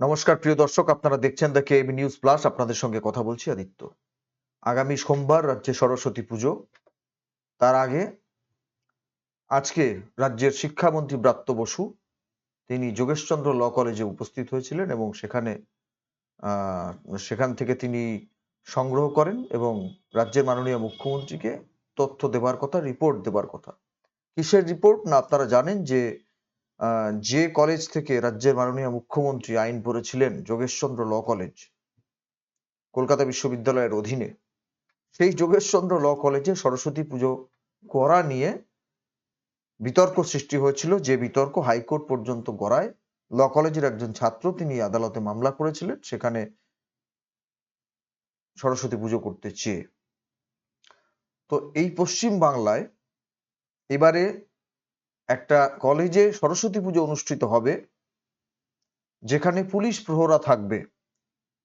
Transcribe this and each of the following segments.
নমস্কার, প্রিয় দর্শক। আপনারা দেখছেন দ্য কেবি নিউজ প্লাস আপনাদের সঙ্গে কথা বলছি আদিত্য। আগামী সোমবার রাজ্যে সরস্বতী পুজো। তার আগে আজকে রাজ্যের শিক্ষামন্ত্রী ব্রাত্য বসু, তিনি যোগেশচন্দ্র ল কলেজে উপস্থিত হয়েছিলেন এবং সেখানে সেখান থেকে তিনি সংগ্রহ করেন এবং রাজ্যের মাননীয় মুখ্যমন্ত্রীকে তথ্য দেবার কথা রিপোর্ট দেবার কথা। কিসের রিপোর্ট না, আপনারা জানেন যে যে কলেজ থেকে রাজ্যের মাননীয় মুখ্যমন্ত্রী আইন পড়েছিলেন যোগেশচন্দ্র ল কলেজ কলকাতা বিশ্ববিদ্যালয়ের অধীনে, সেই যোগেশচন্দ্র ল কলেজে সরস্বতী পুজো করা নিয়ে বিতর্ক সৃষ্টি হয়েছিল। যে বিতর্ক হাইকোর্ট পর্যন্ত গড়ায়, ল কলেজের একজন ছাত্র তিনি আদালতে মামলা করেছিলেন, সেখানে সরস্বতী পুজো করতে চেয়ে। তো এই পশ্চিম বাংলায় এবারে একটা কলেজে সরস্বতী পুজো অনুষ্ঠিত হবে, যেখানে পুলিশ প্রহরা থাকবে।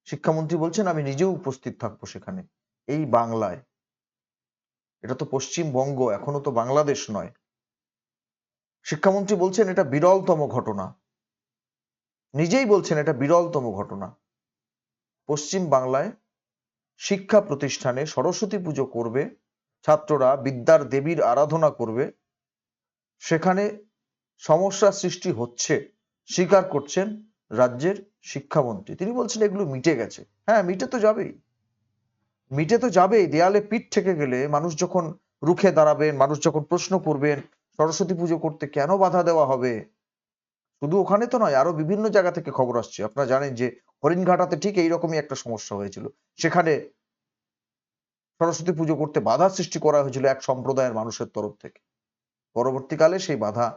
শিক্ষামন্ত্রী বলছেন, আমি নিজেও উপস্থিত থাকব সেখানে, এই বাংলায়। এটা তো পশ্চিমবঙ্গ, এখনও তো বাংলাদেশ নয়। শিক্ষামন্ত্রী বলছেন, এটা বিরলতম ঘটনা। নিজেই বলছেন, এটা বিরলতম ঘটনা। পশ্চিম বাংলায় শিক্ষা প্রতিষ্ঠানে সরস্বতী পুজো করবে, ছাত্ররা বিদ্যার দেবীর আরাধনা করবে সেখানে সমস্যা সৃষ্টি হচ্ছে, স্বীকার করছেন রাজ্যের শিক্ষামন্ত্রী। তিনি বলছেন, এগুলো মিটে গেছে। হ্যাঁ মিটে তো যাবেই। মিটে তো যাবেই। দেয়ালে পিঠ থেকে গেলে মানুষ যখন রুখে দাঁড়াবেন, মানুষ যখন প্রশ্ন করবেন, সরস্বতী পুজো করতে কেন বাধা দেওয়া হবে? শুধু ওখানে তো নয়, আরও বিভিন্ন জায়গা থেকে খবর আসছে। আপনারা জানেন যে হরিণঘাটাতে ঠিক এইরকমই একটা সমস্যা হয়েছিল। সেখানে সরস্বতী পুজো করতে বাধা সৃষ্টি করা হয়েছিল এক সম্প্রদায়ের মানুষের তরফ থেকে। পরবর্তীকালে সেই বাধা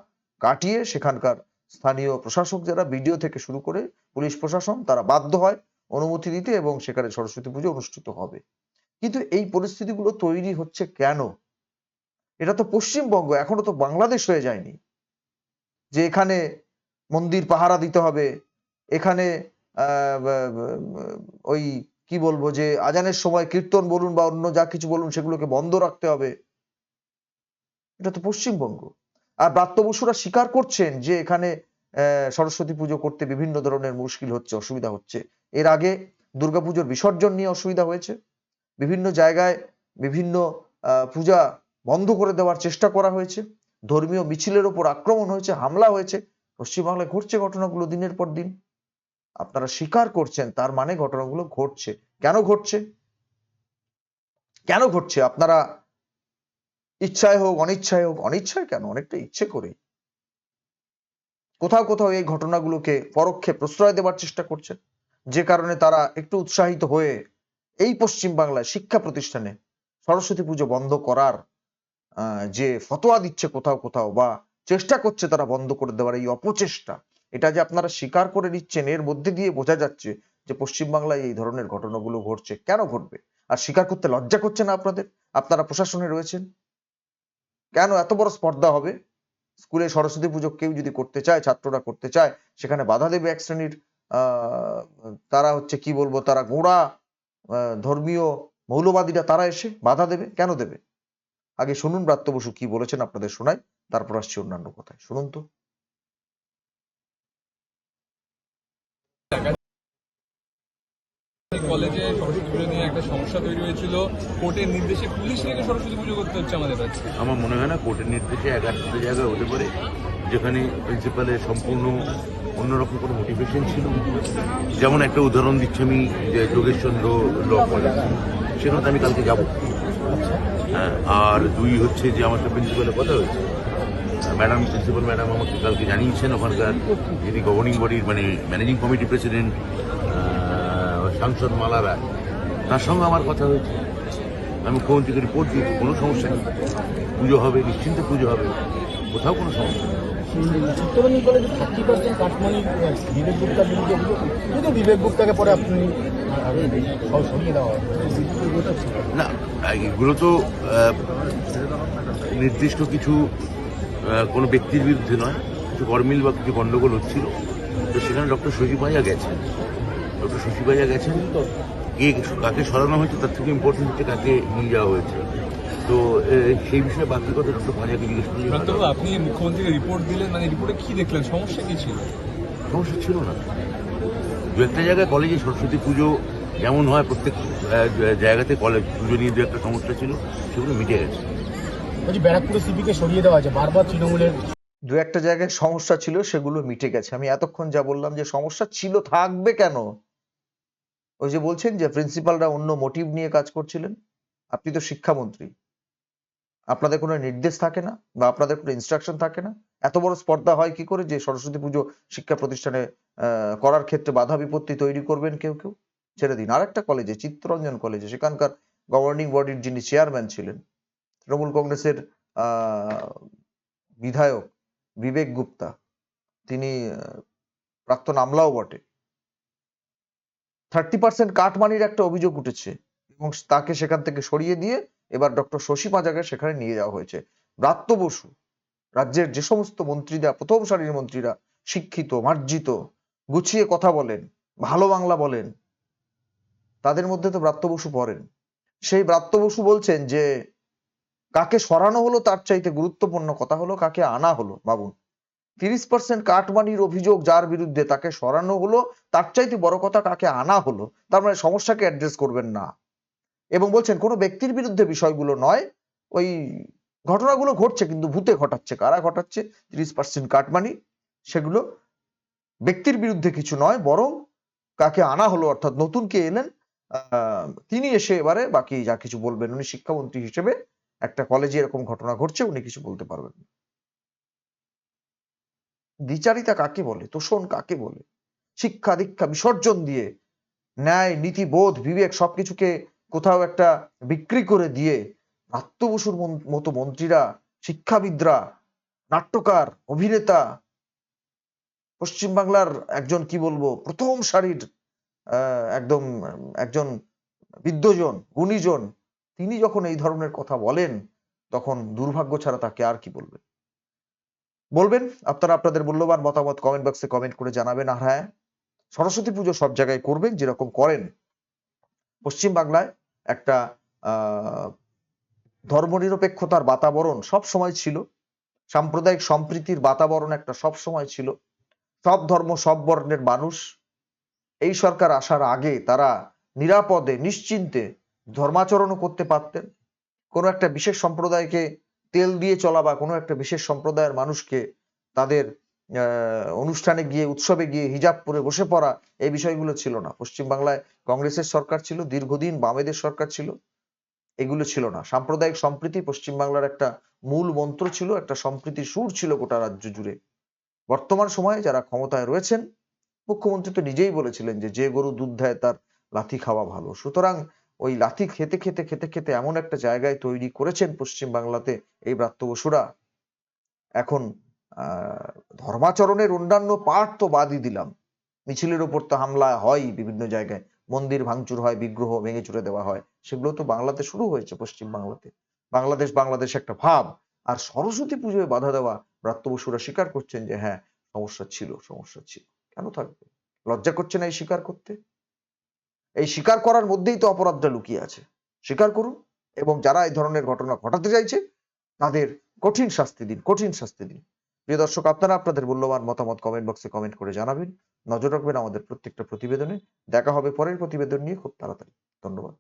কাটিয়ে সেখানকার স্থানীয় প্রশাসক যারা বিডিও থেকে শুরু করে পুলিশ প্রশাসন, তারা বাধ্য হয় অনুমতি দিতে এবং সেখানে সরস্বতী পুজো অনুষ্ঠিত হবে। কিন্তু এই পরিস্থিতিগুলো তৈরি হচ্ছে কেন? এটা তো পশ্চিমবঙ্গ, এখনও তো বাংলাদেশ হয়ে যায়নি। যে এখানে মন্দির পাহারা দিতে হবে, এখানে ওই কি বলব যে আজানের সময় কীর্তন বলুন বা অন্য যা কিছু বলুন, সেগুলোকে বন্ধ রাখতে হবে। এটা তো পশ্চিমবঙ্গ। আর ব্রাত্য বসুরা স্বীকার করছেন যে এখানে সরস্বতী পুজো করতে বিভিন্ন ধরনের মুশকিল হচ্ছে, অসুবিধা হচ্ছে। এর আগে দুর্গাপুজোর বিসর্জন নিয়ে অসুবিধা হয়েছে। বিভিন্ন জায়গায় বিভিন্ন পূজা বন্ধ করে দেওয়ার চেষ্টা করা হয়েছে। ধর্মীয় মিছিলের ওপর আক্রমণ হয়েছে, হামলা হয়েছে। পশ্চিমবাংলায় ঘটছে ঘটনাগুলো দিনের পর দিন। আপনারা স্বীকার করছেন, তার মানে ঘটনাগুলো ঘটছে। কেন ঘটছে? কেন ঘটছে? আপনারা ইচ্ছায় হোক, অনিচ্ছায় হোক অনিচ্ছায় কেন? অনেকটা ইচ্ছে করে কোথাও কোথাও এই ঘটনাগুলোকে পরোক্ষে প্রশ্রয় দেওয়ার চেষ্টা করছেন। যে কারণে তারা একটু উৎসাহিত হয়ে এই পশ্চিম বাংলায় শিক্ষা প্রতিষ্ঠানে সরস্বতী পুজো বন্ধ করার যে ফতোয়া দিচ্ছে কোথাও কোথাও বা চেষ্টা করছে তারা বন্ধ করে দেওয়ার এই অপচেষ্টা, এটা যে আপনারা স্বীকার করে নিচ্ছেন, এর মধ্যে দিয়ে বোঝা যাচ্ছে যে পশ্চিম বাংলায় এই ধরনের ঘটনাগুলো ঘটছে। কেন ঘটবে? আর স্বীকার করতে লজ্জা করছে না আপনাদের? আপনারা প্রশাসনে রয়েছেন? কেন এত বড় স্পর্ধা হবে? স্কুলে সরস্বতী পুজো কেউ যদি করতে চায়, ছাত্ররা করতে চায়, সেখানে বাধা দেবে এক শ্রেণির তারা হচ্ছে কি বলব, তারা গোড়া ধর্মীয় মৌলবাদীরা তারা এসে বাধা দেবে। কেন দেবে? আগে শুনুন ব্রাত্য বসু কি বলেছেন আপনাদের শোনাই, তারপর আসছি অন্যান্য কথায়। শুনুন তো। কলেজে সরস্বতী পুজো নিয়ে একটা সমস্যা তৈরি হয়েছিল। কোর্টের নির্দেশে পুলিশ সরস্বতী পুজো করতে হচ্ছে আমাদের কাছে। আমার মনে হয় না, কোর্টের নির্দেশে এক একাধিক জায়গায় হতে পারে, যেখানে প্রিন্সিপালের সম্পূর্ণ অন্যরকম কোনো মোটিভেশন ছিল। যেমন একটা উদাহরণ দিচ্ছি আমি, যে যোগেশচন্দ্র ল কলেজ, সেখানে আমি কালকে যাব। হ্যাঁ আর দুই হচ্ছে যে আমার সাথে প্রিন্সিপালের কথা হয়েছে। ম্যাডাম প্রিন্সিপাল ম্যাডাম আমাকে কালকে জানিয়েছেন, ওখানকার যিনি গভর্নিং বডির মানে ম্যানেজিং কমিটি প্রেসিডেন্ট সাংসদ মালা রায় তার সঙ্গে আমার কথা হয়েছে। আমি মুখ্যমন্ত্রীকে রিপোর্ট দিয়েছি কোনো সমস্যা নেই। পুজো হবে নিশ্চিন্তে পুজো হবে কোথাও কোনো সমস্যা নেই। চিত্তরঞ্জন কলেজে thirty percent cut money Bibek গুপ্তার বিরুদ্ধে অভিযোগ বিবেক গুপ্তাকে পরে আপনি সরিয়ে দেওয়া না এগুলো তো নির্দিষ্ট কিছু কোনো ব্যক্তির বিরুদ্ধে নয়। কিছু গরমিল বা কিছু গন্ডগোল হচ্ছিল। তো সেখানে ডক্টর শশী ভাইয়া গেছেন। ডক্টর শশী ভাইয়া গেছেন কে কাকে সরানো হয়েছে? তার থেকে ইম্পর্টেন্ট হচ্ছে কাকে নিয়ে যাওয়া হয়েছে। তো সেই বিষয়ে বাকি কথা ডক্টর ভাইয়াকে জিজ্ঞেস হবে। আপনি মুখ্যমন্ত্রীকে রিপোর্ট দিলেন মানে রিপোর্টে কি দেখলেন? সমস্যা কি ছিল? সমস্যা ছিল না। দু একটা জায়গায় কলেজে সরস্বতী পুজো যেমন হয় প্রত্যেক জায়গাতে কলেজ পুজো নিয়ে দু একটা সমস্যা ছিল সেগুলো মিটে গেছে। বলছি ব্যারাকপুরে সিপিকে সরিয়ে দেওয়া হয়েছে বারবার তৃণমূলের দু একটা জায়গায় সমস্যা ছিল সেগুলো মিটে গেছে। আমি এতক্ষণ যা বললাম যে সমস্যা ছিল থাকবে কেন? ওই যে বলছেন যে প্রিন্সিপালরা অন্য মোটিভ নিয়ে কাজ করছিলেন। আপনি তো শিক্ষামন্ত্রী। আপনাদের কোনো নির্দেশ থাকে না বা আপনাদের কোনো ইনস্ট্রাকশন থাকে না? এত বড় স্পর্ধা হয় কি করে যে সরস্বতী পুজো শিক্ষা প্রতিষ্ঠানে করার ক্ষেত্রে বাধা বিপত্তি তৈরি করবেন কেউ কেউ? ছেড়ে দিন। আরেকটা কলেজে চিত্তরঞ্জন কলেজে সেখানকার গভর্নিং বডির যিনি চেয়ারম্যান ছিলেন, তৃণমূল কংগ্রেসের বিধায়ক বিবেক গুপ্তা, তিনি প্রাক্তন আমলাও বটে। থার্টি পার্সেন্ট কাটমানির একটা অভিযোগ উঠেছে এবং তাকে সেখান থেকে সরিয়ে দিয়ে এবার ডক্টর শশী পাঁজাকে সেখানে নিয়ে যাওয়া হয়েছে। ব্রাত্য বসু, রাজ্যের যে সমস্ত মন্ত্রীরা, প্রথম সারির মন্ত্রীরা, শিক্ষিত, মার্জিত, গুছিয়ে কথা বলেন, ভালো বাংলা বলেন, তাদের মধ্যে তো ব্রাত্য বসু পড়েন। সেই ব্রাত্য বসু বলছেন যে, কাকে সরানো হলো তার চাইতে গুরুত্বপূর্ণ কথা হলো, কাকে আনা হলো, ভাবুন। তিরিশ পার্সেন্ট কাটমানির অভিযোগ যার বিরুদ্ধে তাকে সরানো হলো, তার চাইতে বড় কথা কাকে আনা হলো, তার মানে সমস্যাকে অ্যাড্রেস করবেন না। এবং বলছেন, কোনো ব্যক্তির বিরুদ্ধে বিষয়গুলো নয়, ওই ঘটনাগুলো ঘটছে কিন্তু ভূতে ঘটাচ্ছে। কারা ঘটাচ্ছে? তিরিশ পার্সেন্ট কাটমানি, সেগুলো ব্যক্তির বিরুদ্ধে কিছু নয়, বরং কাকে আনা হলো, অর্থাৎ নতুন কে এলেন তিনি এসে এবারে বাকি যা কিছু বলবেন, উনি শিক্ষামন্ত্রী হিসেবে একটা কলেজে এরকম ঘটনা ঘটছে, উনি কিছু বলতে পারবেন না। দ্বিচারিতা কাকে বলে? তোষণ কাকে বলে? শিক্ষা দীক্ষা বিসর্জন দিয়ে, ন্যায়, নীতি, বোধ, বিবেক সবকিছুকে কোথাও একটা বিক্রি করে দিয়ে নাট্য বসুর মতো মন্ত্রীরা, শিক্ষাবিদরা, নাট্যকার, অভিনেতা, পশ্চিমবাংলার একজন কি বলব? প্রথম সারির একদম, একজন বিদ্যজন গুণীজন, তিনি যখন এই ধরনের কথা বলেন, তখন দুর্ভাগ্য ছাড়া তাকে আর কি বলবেন বলবেন? আপনারা আপনাদের মূল্যবান মতামত কমেন্ট বক্সে কমেন্ট করে জানাবেন। আর হ্যাঁ সরস্বতী পুজো সব জায়গায় করবেন, যেরকম করেন। পশ্চিম বাংলায় একটা ধর্মনিরপেক্ষতার বাতাবরণ সব সময় ছিল। সাম্প্রদায়িক সম্প্রীতির বাতাবরণ একটা সব সময় ছিল। সব ধর্ম, সব বর্ণের মানুষ। এই সরকার আসার আগে তারা নিরাপদে, নিশ্চিন্তে ধর্মাচরণও করতে পারতেন। কোনো একটা বিশেষ সম্প্রদায়কে তেল দিয়ে চলা বা কোনো একটা বিশেষ সম্প্রদায়ের মানুষকে তাদের অনুষ্ঠানে গিয়ে, উৎসবে গিয়ে হিজাব পরে বসে পড়া এই বিষয়গুলো ছিল না। পশ্চিমবাংলায় কংগ্রেসের সরকার ছিল, দীর্ঘদিন বামেদের সরকার ছিল, এগুলো ছিল না। সাম্প্রদায়িক সম্প্রীতি পশ্চিমবাংলার একটা মূল মন্ত্র ছিল, একটা সম্প্রীতির সুর ছিল গোটা রাজ্য জুড়ে। বর্তমান সময়ে যারা ক্ষমতায় রয়েছেন, মুখ্যমন্ত্রী তো নিজেই বলেছিলেন যে যে গরু দুধ দেয় তার লাথি খাওয়া ভালো। সুতরাং ওই লাথি খেতে খেতে খেতে খেতে এমন একটা জায়গায় তৈরি করেছেন পশ্চিম বাংলাতে এই ব্রাত্য বসুরা। এখন ধর্মাচরণের অন্যান্য পাঠ তো বাদই দিলাম। মিছিলের উপর তো হামলা হয় বিভিন্ন জায়গায়। মন্দির ভাঙচুর হয়, বিগ্রহ ভেঙে চুরে দেওয়া হয়। সেগুলো তো বাংলাতে শুরু হয়েছে পশ্চিম বাংলাতে। বাংলাদেশ বাংলাদেশ একটা ভাব। আর সরস্বতী পুজোয় বাধা দেওয়া ব্রাত্য বসুরা স্বীকার করছেন যে হ্যাঁ সমস্যা ছিল সমস্যা ছিল। কেন থাকবে? লজ্জা করছে না এই স্বীকার করতে? এই স্বীকার করার মধ্যেই তো অপরাধটা লুকিয়ে আছে। স্বীকার করুন এবং যারা এই ধরনের ঘটনা ঘটাতে চাইছে, তাদের কঠিন শাস্তি দিন, কঠিন শাস্তি দিন। প্রিয় দর্শক, আপনারা আপনাদের মূল্যবান মতামত কমেন্ট বক্সে কমেন্ট করে জানাবেন। নজর রাখবেন আমাদের প্রত্যেকটা প্রতিবেদনে। দেখা হবে পরের প্রতিবেদন নিয়ে খুব তাড়াতাড়ি। ধন্যবাদ।